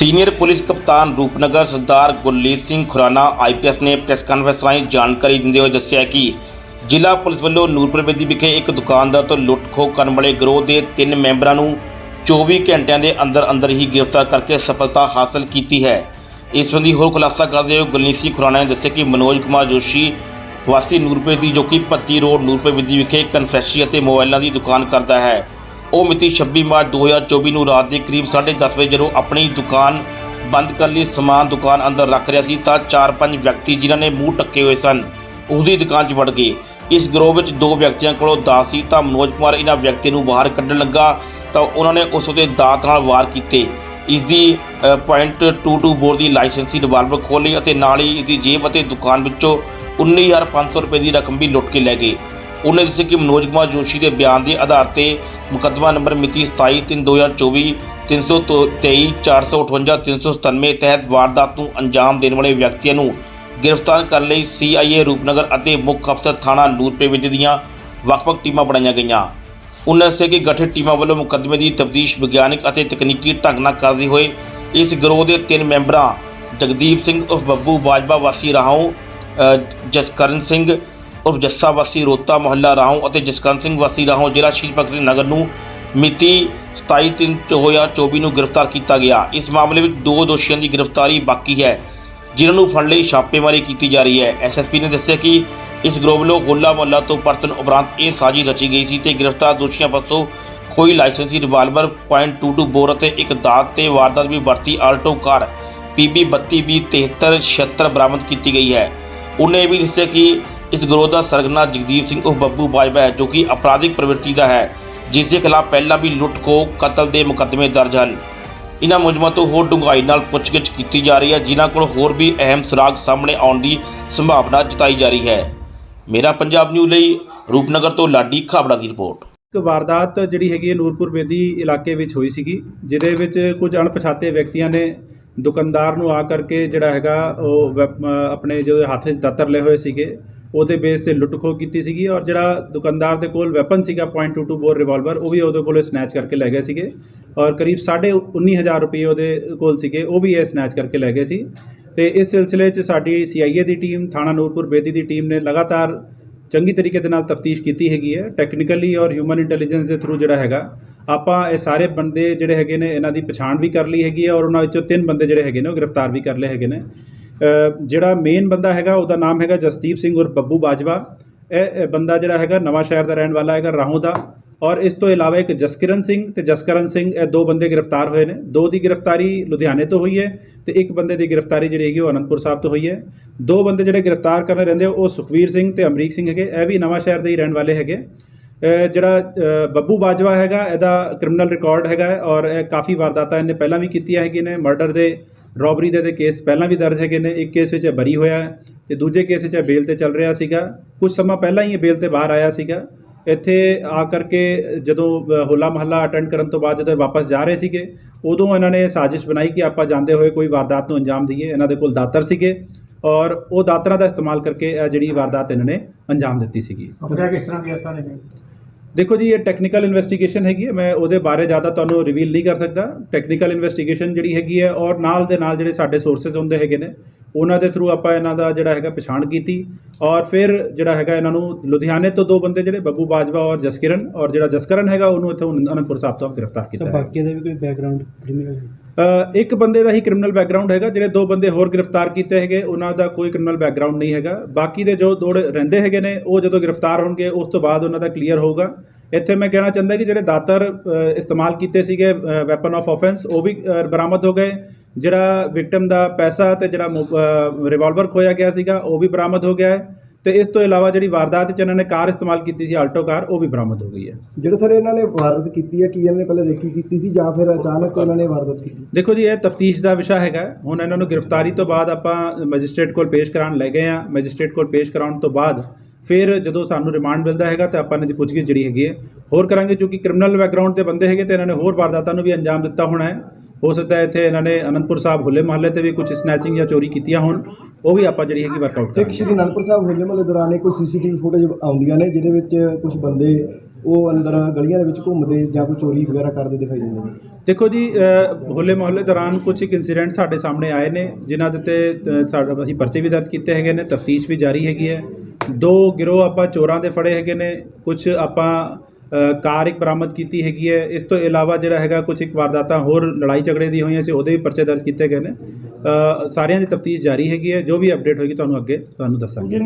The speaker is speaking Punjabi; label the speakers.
Speaker 1: ਸੀਨੀਅਰ ਪੁਲਿਸ ਕਪਤਾਨ ਰੂਪਨਗਰ ਸਰਦਾਰ ਗੁਰਲੀਤ ਸਿੰਘ ਖੁਰਾਨਾ ਆਈਪੀਐਸ ਨੇ ਪ੍ਰੈਸ ਕਾਨਫਰੰਸ ਰਾਹੀਂ ਜਾਣਕਾਰੀ ਦਿੰਦੇ ਹੋਏ ਦੱਸਿਆ ਕਿ ਜ਼ਿਲ੍ਹਾ ਪੁਲਿਸ ਵੱਲੋਂ ਨੂਰਪੁਰ ਬੇਦੀ ਵਿਖੇ ਇੱਕ ਦੁਕਾਨਦਾਰ ਤੋਂ ਲੁੱਟ-ਖੋਹ ਕਰਨ ਵਾਲੇ ਗਰੋਹ ਦੇ ਤਿੰਨ ਮੈਂਬਰਾਂ ਨੂੰ 24 ਘੰਟਿਆਂ ਦੇ ਅੰਦਰ ਅੰਦਰ ਹੀ ਗ੍ਰਿਫਤਾਰ ਕਰਕੇ ਸਫਲਤਾ ਹਾਸਲ ਕੀਤੀ ਹੈ। ਇਸ ਸੰਬੰਧੀ ਹੋਰ ਖੁਲਾਸਾ ਕਰਦੇ ਹੋਏ ਗੁਰਲੀਤ ਸਿੰਘ ਖੁਰਾਨਾ ਨੇ ਦੱਸਿਆ ਕਿ ਮਨੋਜ ਕੁਮਾਰ ਜੋਸ਼ੀ ਵਾਸੀ ਨੂਰਪੁਰ ਦੀ ਜੋ ਕਿ 25 ਰੋਡ ਨੂਰਪੁਰ ਬੇਦੀ ਵਿਖੇ ਕਨਫੈਕਸ਼ਨਰੀ ਅਤੇ ਮੋਬਾਈਲਾਂ ਦੀ ਦੁਕਾਨ ਕਰਦਾ ਹੈ। ਉਹ ਮਿਤੀ 26 ਮਾਰਚ 2024 ਨੂੰ ਰਾਤ ਦੇ ਕਰੀਬ 10:30 ਵਜੇ ਜਦੋਂ ਆਪਣੀ ਦੁਕਾਨ ਬੰਦ ਕਰਨ ਲਈ ਸਮਾਨ ਦੁਕਾਨ ਅੰਦਰ ਰੱਖ ਰਿਹਾ ਸੀ ਤਾਂ 4-5 ਵਿਅਕਤੀ ਜਿਨ੍ਹਾਂ ਨੇ ਮੂੰਹ ਟੱਕੇ ਹੋਏ ਸਨ ਉਸ ਦੀ ਦੁਕਾਨ 'ਚ ਵੜ ਗਏ। ਇਸ ਗਰੋਹ ਵਿੱਚ ਦੋ ਵਿਅਕਤੀਆਂ ਕੋਲੋਂ ਦਾਤ ਸੀ ਤਾਂ ਮਨੋਜ ਕੁਮਾਰ ਇਹਨਾਂ ਵਿਅਕਤੀਆਂ ਨੂੰ ਬਾਹਰ ਕੱਢਣ ਲੱਗਾ ਤਾਂ ਉਹਨਾਂ ਨੇ ਉਸ ਉਤੇ ਦਾਤ ਨਾਲ ਵਾਰ ਕੀਤੇ। ਇਸ ਦੀ ਅ, .22 ਬੋਰ ਦੀ ਲਾਇਸੈਂਸੀ ਰਿਵਾਲਵਰ ਖੋਲ੍ਹ ਲਈ ਅਤੇ ਨਾਲ ਹੀ ਇਸ ਦੀ ਜੇਬ ਅਤੇ ਦੁਕਾਨ ਵਿੱਚੋਂ 19500 ਰੁਪਏ ਦੀ ਰਕਮ ਵੀ ਲੁੱਟ ਕੇ ਲੈ ਗਏ। ਉਹਨੇ ਦੱਸਿਆ ਕਿ ਮਨੋਜ ਕੁਮਾਰ ਜੋਸ਼ੀ ਦੇ ਬਿਆਨ ਦੇ ਆਧਾਰ ਤੇ ਮੁਕੱਦਮਾ ਨੰਬਰ ਮਿਤੀ 27/3/2024 323 458 397 ਤਹਿਤ ਵਾਰਦਾਤ ਨੂੰ ਅੰਜਾਮ ਦੇਣ ਵਾਲੇ ਵਿਅਕਤੀਆਂ ਨੂੰ ਗ੍ਰਿਫਤਾਰ ਕਰਨ ਲਈ ਸੀਆਈਏ ਰੂਪਨਗਰ ਅਤੇ ਮੁੱਖ ਅਫਸਰ ਥਾਣਾ ਨੂਰਪੇ ਵਿੱਚ ਦੀਆਂ ਵੱਖ-ਵੱਖ ਟੀਮਾਂ ਬਣਾਈਆਂ ਗਈਆਂ। ਉਨ੍ਹਾਂ ਦੱਸਿਆ ਕਿ ਗਠਿਤ ਟੀਮਾਂ ਵੱਲੋਂ ਮੁਕੱਦਮੇ ਦੀ ਤਫਤੀਸ਼ ਵਿਗਿਆਨਕ ਅਤੇ ਤਕਨੀਕੀ ਢੰਗ ਨਾਲ ਕਰਦੇ ਹੋਏ ਇਸ ਗਰੋਹ ਦੇ ਤਿੰਨ ਮੈਂਬਰਾਂ ਜਗਦੀਪ ਸਿੰਘ ਉਰਫ ਬੱਬੂ ਬਾਜਵਾ ਵਾਸੀ ਰਾਹੋਂ ਜਸਕਰਨ ਸਿੰਘ ਉਰਫ ਜੱਸਾ ਵਾਸੀ ਰੋਤਾ ਮੁਹੱਲਾ ਰਾਹੋਂ ਅਤੇ ਜਸਕਰਨ ਸਿੰਘ ਵਾਸੀ ਰਾਹੋਂ ਜ਼ਿਲ੍ਹਾ ਸ਼ਹੀਦ ਭਗਤ ਸਿੰਘ ਨਗਰ ਨੂੰ ਮਿਤੀ 27 ਤਿੰਨ ਹੋਇਆ 24 ਨੂੰ ਗ੍ਰਿਫਤਾਰ ਕੀਤਾ ਗਿਆ। ਇਸ ਮਾਮਲੇ ਵਿੱਚ ਦੋ ਦੋਸ਼ੀਆਂ ਦੀ ਗ੍ਰਿਫਤਾਰੀ ਬਾਕੀ ਹੈ, ਜਿਨ੍ਹਾਂ ਨੂੰ ਫੜਨ ਲਈ ਛਾਪੇਮਾਰੀ ਕੀਤੀ ਜਾ ਰਹੀ ਹੈ। ਐਸਐਸਪੀ ਨੇ ਦੱਸਿਆ ਕਿ ਇਸ ਗਰੋਹ ਵੱਲੋਂ ਗੋਲਾ ਮੁਹੱਲਾ ਤੋਂ ਪਰਤਨ ਉਪਰੰਤ ਇਹ ਸਾਜ਼ਿਸ਼ ਰਚੀ ਗਈ ਸੀ ਤੇ ਗ੍ਰਿਫਤਾਰ ਦੋਸ਼ੀਆਂ ਪਾਸੋਂ ਕੋਈ ਲਾਇਸੈਂਸੀ ਰਿਵਾਲਵਰ .22 ਬੋਰ ਅਤੇ ਇੱਕ ਦਾਤ ਤੇ ਵਾਰਦਾਤ ਵੀ ਵਰਤੀ ਆਲਟੋ ਕਾਰ PB 3220 ਬਰਾਮਦ ਕੀਤੀ ਗਈ ਹੈ। ਉਹਨੇ ਇਹ ਵੀ ਦੱਸਿਆ ਕਿ ਇਸ ਗਰੋਹ ਦਾ ਸਰਗਨਾ ਜਗਦੀਪ ਸਿੰਘ ਉਹ ਬੱਬੂ ਬਾਜਵਾ ਹੈ, ਜੋ ਕਿ ਅਪਰਾਧਿਕ ਪ੍ਰਵਿਰਤੀ ਦਾ ਹੈ, ਜਿਸ ਦੇ ਖਿਲਾਫ ਪਹਿਲਾਂ ਵੀ ਲੁੱਟ ਖੋਹ, ਕਤਲ ਦੇ ਮੁਕੱਦਮੇ ਦਰਜ ਹਨ। ਇਹਨਾਂ ਮੁਲਜ਼ਮਾਂ ਤੋਂ ਹੋਰ ਡੂੰਘਾਈ ਨਾਲ ਪੁੱਛਗਿੱਛ ਕੀਤੀ ਜਾ ਰਹੀ ਹੈ, ਜਿਨ੍ਹਾਂ ਕੋਲ ਹੋਰ ਵੀ ਅਹਿਮ ਸੁਰਾਗ ਸਾਹਮਣੇ ਆਉਣ ਦੀ ਸੰਭਾਵਨਾ ਜਤਾਈ ਜਾ ਰਹੀ ਹੈ। ਮੇਰਾ ਪੰਜਾਬ ਨਿਊਜ਼ ਲਈ ਰੂਪਨਗਰ ਤੋਂ ਲਾਡੀ ਖਾਬੜਾ ਦੀ ਰਿਪੋਰਟ।
Speaker 2: ਇੱਕ ਵਾਰਦਾਤ ਜਿਹੜੀ ਹੈਗੀ ਹੈ, ਨੂਰਪੁਰ ਬੇਦੀ ਇਲਾਕੇ ਵਿੱਚ ਹੋਈ ਸੀਗੀ, ਜਿਹਦੇ ਵਿੱਚ ਕੁਝ ਅਣਪਛਾਤੇ ਵਿਅਕਤੀਆਂ ਨੇ ਦੁਕਾਨਦਾਰ ਨੂੰ ਆ ਕਰਕੇ ਜਿਹੜਾ ਹੈਗਾ, ਉਹ ਵੈਪ- ਆਪਣੇ ਜਿਹੜੇ ਹੱਥ 'ਚ ਦਾਤਰ ਲਏ ਹੋਏ ਸੀਗੇ ਉਹਦੇ ਬੇਸ ਤੇ ਲੁੱਟ ਖੋਹ ਕੀਤੀ ਸੀਗੀ ਔਰ ਜਿਹੜਾ ਦੁਕਾਨਦਾਰ ਦੇ ਕੋਲ ਵੈਪਨ ਸੀਗਾ .22 ਬੋਰ ਰਿਵਾਲਵਰ ਉਹ ਵੀ ਉਹਦੇ ਕੋਲੋਂ ਸਨੈਚ ਕਰਕੇ ਲੈ ਗਏ ਸੀਗੇ ਔਰ ਕਰੀਬ 19500 ਰੁਪਏ ਉਹਦੇ ਕੋਲ ਸੀਗੇ, ਉਹ ਵੀ ਇਹ ਸਨੈਚ ਕਰਕੇ ਲੈ ਗਏ ਸੀ। ਤੇ ਇਸ ਸਿਲਸਿਲੇ 'ਚ ਸਾਡੀ ਸੀਆਈਏ ਦੀ ਟੀਮ ਥਾਣਾ ਨੂਰਪੁਰ ਬੇਦੀ ਦੀ ਟੀਮ ਨੇ ਲਗਾਤਾਰ ਚੰਗੀ ਤਰੀਕੇ ਦੇ ਨਾਲ ਤਫਤੀਸ਼ ਕੀਤੀ ਹੈਗੀ ਹੈ ਟੈਕਨੀਕਲੀ ਔਰ ਹਿਊਮਨ ਇੰਟੈਲੀਜੈਂਸ ਦੇ ਥਰੂ ਜਿਹੜਾ ਹੈਗਾ, ਆਪਾਂ ਇਹ ਸਾਰੇ ਬੰਦੇ ਜਿਹੜੇ ਹੈਗੇ ਨੇ, ਇਹਨਾਂ ਦੀ ਪਛਾਣ ਵੀ ਕਰ ਲਈ ਹੈਗੀ ਹੈ ਔਰ ਉਹਨਾਂ ਵਿੱਚੋਂ ਤਿੰਨ ਬੰਦੇ ਜਿਹੜੇ ਹੈਗੇ ਨੇ, ਉਹ ਗ੍ਰਿਫਤਾਰ ਵੀ ਕਰ ਲਏ ਹੈਗੇ ਨੇ। ਜਿਹੜਾ ਮੇਨ ਬੰਦਾ ਹੈਗਾ, ਉਹਦਾ ਨਾਮ ਹੈਗਾ ਜਸਦੀਪ ਸਿੰਘ ਔਰ ਬੱਬੂ ਬਾਜਵਾ। ਇਹ ਬੰਦਾ ਜਿਹੜਾ ਹੈਗਾ ਨਵਾਂ ਸ਼ਹਿਰ ਦਾ ਰਹਿਣ ਵਾਲਾ ਹੈਗਾ, ਰਾਹੋਂ ਦਾ। ਔਰ ਇਸ ਤੋਂ ਇਲਾਵਾ ਇੱਕ ਜਸਕਿਰਨ ਸਿੰਘ ਤੇ ਜਸਕਰਨ ਸਿੰਘ, ਇਹ ਦੋ ਬੰਦੇ ਗ੍ਰਿਫਤਾਰ ਹੋਏ ਨੇ। ਦੋ ਦੀ ਗ੍ਰਿਫਤਾਰੀ ਲੁਧਿਆਣੇ ਤੋਂ ਹੋਈ ਹੈ ਤੇ ਇੱਕ ਬੰਦੇ ਦੀ ਗ੍ਰਿਫਤਾਰੀ ਜਿਹੜੀ ਹੈਗੀ ਉਹ ਅਨੰਦਪੁਰ ਸਾਹਿਬ ਤੋਂ ਹੋਈ ਹੈ। ਦੋ ਬੰਦੇ ਜਿਹੜੇ ਗ੍ਰਿਫਤਾਰ ਕਰਨੇ ਰਹਿੰਦੇ ਉਹ ਸੁਖਵੀਰ ਸਿੰਘ ਤੇ ਅਮਰੀਕ ਸਿੰਘ ਹੈਗੇ। ਇਹ ਵੀ ਨਵਾਂ ਸ਼ਹਿਰ ਦੇ ਹੀ ਰਹਿਣ ਵਾਲੇ ਹੈਗੇ। ਜਿਹੜਾ ਬੱਬੂ ਬਾਜਵਾ ਹੈਗਾ, ਇਹਦਾ ਕ੍ਰਿਮੀਨਲ ਰਿਕਾਰਡ ਹੈਗਾ ਔਰ ਇਹ ਕਾਫੀ ਵਾਰਦਾਤਾਂ ਇਹਨੇ ਪਹਿਲਾਂ ਵੀ ਕੀਤੀਆਂ ਹੈਗੀਆਂ ਨੇ। ਮਰਡਰ ਦੇ ਰੋਬਰੀ ਦੇ ਤੇ ਕੇਸ ਪਹਿਲਾਂ ਵੀ ਦਰਜ ਹੈਗੇ ਨੇ, ਇੱਕ ਕੇਸ ਵਿੱਚ ਬਰੀ ਹੋਇਆ ਹੈ ਤੇ ਦੂਜੇ ਕੇਸ ਵਿੱਚ ਇਹ ਬੇਲ ਤੇ ਚੱਲ ਰਿਹਾ ਸੀਗਾ। ਕੁਝ ਸਮਾਂ ਪਹਿਲਾਂ ਹੀ ਇਹ ਬੇਲ ਤੇ ਬਾਹਰ ਆਇਆ ਸੀਗਾ। ਇੱਥੇ ਆ ਕਰਕੇ ਜਦੋਂ ਹੋਲਾ ਮਹੱਲਾ ਅਟੈਂਡ ਕਰਨ ਤੋਂ ਬਾਅਦ ਜਦੋਂ ਵਾਪਸ ਜਾ ਰਹੇ ਸੀਗੇ, ਉਦੋਂ ਇਹਨਾਂ ਨੇ ਸਾਜ਼ਿਸ਼ ਬਣਾਈ ਕਿ ਆਪਾਂ ਜਾਂਦੇ ਹੋਏ ਕੋਈ ਵਾਰਦਾਤ ਨੂੰ ਅੰਜਾਮ ਦਈਏ। ਇਹਨਾਂ ਦੇ ਕੋਲ ਦਾਤਰ ਸੀਗੇ ਔਰ ਉਹ ਦਾਤਰਾਂ ਦਾ ਇਸਤੇਮਾਲ ਕਰਕੇ ਜਿਹੜੀ ਵਾਰਦਾਤ ਇਹਨਾਂ ਨੇ ਅੰਜਾਮ ਦਿੱਤੀ ਸੀਗੀ।
Speaker 3: ਕਿਸ ਤਰ੍ਹਾਂ ਗਿਆ ਸਾਰੇ ਨੇ?
Speaker 2: ਦੇਖੋ ਜੀ, ਇਹ ਟੈਕਨੀਕਲ ਇਨਵੈਸਟੀਗੇਸ਼ਨ ਹੈਗੀ ਹੈ। ਮੈਂ ਉਹਦੇ ਬਾਰੇ ਜ਼ਿਆਦਾ ਤੁਹਾਨੂੰ ਰਿਵੀਲ ਨਹੀਂ ਕਰ ਸਕਦਾ। ਟੈਕਨੀਕਲ ਇਨਵੈਸਟੀਗੇਸ਼ਨ ਜਿਹੜੀ ਹੈਗੀ ਹੈ ਔਰ ਨਾਲ ਦੇ ਨਾਲ ਜਿਹੜੇ ਸਾਡੇ ਸੋਰਸਸ ਹੁੰਦੇ ਹੈਗੇ ਨੇ, ਉਹਨਾਂ ਦੇ ਥਰੂ ਆਪਾਂ ਇਹਨਾਂ ਦਾ ਜਿਹੜਾ ਹੈਗਾ ਪਛਾਣ ਕੀਤੀ ਔਰ ਫਿਰ ਜਿਹੜਾ ਹੈਗਾ ਇਹਨਾਂ ਨੂੰ ਲੁਧਿਆਣੇ ਤੋਂ ਦੋ ਬੰਦੇ ਜਿਹੜੇ, ਬੱਬੂ ਬਾਜਵਾ ਔਰ ਜਸਕਿਰਨ, ਔਰ ਜਿਹੜਾ ਜਸਕਰਨ ਹੈਗਾ, ਉਹਨੂੰ ਇੱਥੋਂ ਅਨੰਦਪੁਰ ਸਾਹਿਬ ਤੋਂ ਗ੍ਰਿਫਤਾਰ ਕੀਤਾ ਹੈ।
Speaker 3: ਬਾਕੀ ਦਾ ਵੀ ਕੋਈ ਬੈਕਗ੍ਰਾਉਂਡ ਕ੍ਰਿਮੀਨਲ
Speaker 2: ਇੱਕ ਬੰਦੇ ਦਾ ਹੀ ਕ੍ਰਿਮੀਨਲ ਬੈਕਗ੍ਰਾਉਂਡ ਹੈਗਾ, ਜਿਹੜੇ ਦੋ ਬੰਦੇ ਹੋਰ ਗ੍ਰਿਫਤਾਰ ਕੀਤੇ ਹੈਗੇ, ਉਹਨਾਂ ਦਾ ਕੋਈ ਕ੍ਰਿਮੀਨਲ ਬੈਕਗ੍ਰਾਉਂਡ ਨਹੀਂ ਹੈਗਾ। ਬਾਕੀ ਦੇ ਜੋ ਦੋ ਰਹਿੰਦੇ ਹੈਗੇ ਨੇ, ਉਹ ਜਦੋਂ ਗ੍ਰਿਫਤਾਰ ਹੋਣਗੇ, ਉਸ ਤੋਂ ਬਾਅਦ ਉਹਨਾਂ ਦਾ ਕਲੀਅਰ ਹੋਊਗਾ। ਇੱਥੇ ਮੈਂ ਕਹਿਣਾ ਚਾਹੁੰਦਾ ਕਿ ਜਿਹੜੇ ਦਾਤਰ ਇਸਤੇਮਾਲ ਕੀਤੇ ਸੀਗੇ ਵੈਪਨ ਆਫ ਆਫੈਂਸ ਉਹ ਵੀ ਬਰਾਮਦ ਹੋ ਗਏ। ਜਿਹੜਾ ਵਿਕਟਮ ਦਾ ਪੈਸਾ ਤੇ ਜਿਹੜਾ ਰਿਵਾਲਵਰ ਖੋਇਆ ਗਿਆ ਸੀਗਾ, ਉਹ ਵੀ ਬਰਾਮਦ ਹੋ ਗਿਆ ਹੈ। ਤੇ ਇਸ ਤੋਂ ਇਲਾਵਾ ਜਿਹੜੀ ਵਾਰਦਾਤ 'ਚ ਇਹਨਾਂ ਨੇ ਕਾਰ ਇਸਤੇਮਾਲ ਕੀਤੀ ਸੀ ਆਲਟੋ ਕਾਰ ਉਹ ਵੀ ਬਰਾਮਦ ਹੋ ਗਈ ਹੈ।
Speaker 4: ਜਿਹੜੇ ਸਰ ਇਹਨਾਂ ਨੇ ਵਾਰਦਾਤ ਕੀਤੀ ਹੈ ਕੀ ਇਹਨਾਂ ਨੇ ਪਹਿਲਾਂ ਰੇਕੀ ਕੀਤੀ ਸੀ ਜਾਂ ਫਿਰ ਅਚਾਨਕ ਇਹਨਾਂ ਨੇ ਵਾਰਦਾਤ ਕੀਤੀ?
Speaker 2: ਦੇਖੋ ਜੀ ਇਹ ਤਫਤੀਸ਼ ਦਾ ਵਿਸ਼ਾ ਹੈਗਾ। ਹੁਣ ਇਹਨਾਂ ਨੂੰ ਗ੍ਰਿਫਤਾਰੀ ਤੋਂ ਬਾਅਦ ਆਪਾਂ ਮੈਜਿਸਟ੍ਰੇਟ ਕੋਲ ਪੇਸ਼ ਕਰਾਉਣ ਲੈ ਗਏ ਆ ਮੈਜਿਸਟ੍ਰੇਟ ਕੋਲ ਪੇਸ਼ ਕਰਾਉਣ ਤੋਂ ਬਾਅਦ ਫਿਰ ਜਦੋਂ ਸਾਨੂੰ ਰਿਮਾਂਡ ਮਿਲਦਾ ਹੈਗਾ ਤੇ ਆਪਾਂ ਇਹਨਾਂ ਦੀ ਪੁੱਛਗਿੱਛ ਜਿਹੜੀ ਹੈਗੀ ਹੈ। ਹੋਰ ਕਰਾਂਗੇ ਕਿਉਂਕਿ ਕ੍ਰਿਮੀਨਲ ਬੈਕਗ੍ਰਾਉਂਡ ਦੇ ਬੰਦੇ ਹੈਗੇ ਤੇ ਇਹਨਾਂ ਨੇ ਹੋਰ ਵਾਰਦਾਤਾਂ ਨੂੰ ਵੀ ਅੰਜਾਮ ਦਿੱਤਾ ਹੋਣਾ ਹੈ। ਹੋ ਸਕਦਾ ਹੈ ਇੱਥੇ ਇਹਨਾਂ ਨੇ ਅਨੰਦਪੁਰ ਸਾਹਿਬ ਹੁੱਲੇ ਮਹੱਲੇ ਤੇ ਵੀ ਕੁਝ ਸਨੈਚਿੰਗ ਜਾਂ ਚੋਰੀ ਕੀਤੀਆਂ ਹੋਣ ਉਹ ਵੀ ਆਪਾਂ ਜਿਹੜੀ ਹੈਗੀ ਵਰਕਆਊਟ
Speaker 4: ਇੱਕ
Speaker 2: ਕਰਾਂਗੇ।
Speaker 4: ਸ਼੍ਰੀ ਅਨੰਦਪੁਰ ਸਾਹਿਬ ਹੋਲੇ ਮਹੱਲੇ ਦੌਰਾਨ ਕੋਈ ਸੀਸੀਟੀਵੀ ਫੁਟੇਜ ਆਉਂਦੀਆਂ ਨੇ ਜਿਹਦੇ ਵਿੱਚ ਕੁਝ ਬੰਦੇ ਉਹ ਅੰਦਰ ਗਲੀਆਂ ਦੇ ਵਿੱਚ ਘੁੰਮਦੇ ਜਾਂ ਕੋਈ ਚੋਰੀ ਵਗੈਰਾ ਕਰਦੇ ਦਿਖਾਈ ਦਿੰਦੇ ਨੇ।
Speaker 2: ਦੇਖੋ ਜੀ ਹੋਲੇ ਮਹੱਲੇ ਦੌਰਾਨ ਕੁਝ ਇੱਕ ਇਨਸੀਡੈਂਟ ਸਾਡੇ ਸਾਹਮਣੇ ਆਏ ਨੇ ਜਿਨ੍ਹਾਂ ਦੇ ਉੱਤੇ ਸਾਡਾ ਅਸੀਂ ਪਰਚੇ ਵੀ ਦਰਜ ਕੀਤੇ ਹੈਗੇ ਨੇ ਤਫਤੀਸ਼ ਵੀ ਜਾਰੀ ਹੈਗੀ ਹੈ। ਦੋ ਗਿਰੋਹ ਆਪਾਂ ਚੋਰਾਂ ਦੇ ਫੜੇ ਹੈਗੇ ਨੇ ਕੁਝ ਆਪਾਂ ਕਾਰ ਇੱਕ ਬਰਾਮਦ ਕੀਤੀ ਹੈਗੀ ਹੈ। ਇਸ ਤੋਂ ਇਲਾਵਾ ਜਿਹੜਾ ਹੈਗਾ ਕੁਝ ਇੱਕ ਵਾਰਦਾਤਾਂ ਹੋਰ ਲੜਾਈ ਝਗੜੇ ਦੀ ਹੋਈਆਂ ਸੀ, ਉਹਦੇ ਵੀ ਪਰਚੇ ਦਰਜ ਕੀਤੇ ਗਏ ਨੇ। ਸਾਰਿਆਂ ਦੀ ਤਫਤੀਸ਼ ਜਾਰੀ ਹੈਗੀ ਹੈ। ਜੋ ਵੀ ਅਪਡੇਟ ਹੋਏਗੀ, ਤੁਹਾਨੂੰ ਅੱਗੇ ਤੁਹਾਨੂੰ ਦੱਸਾਂਗੇ।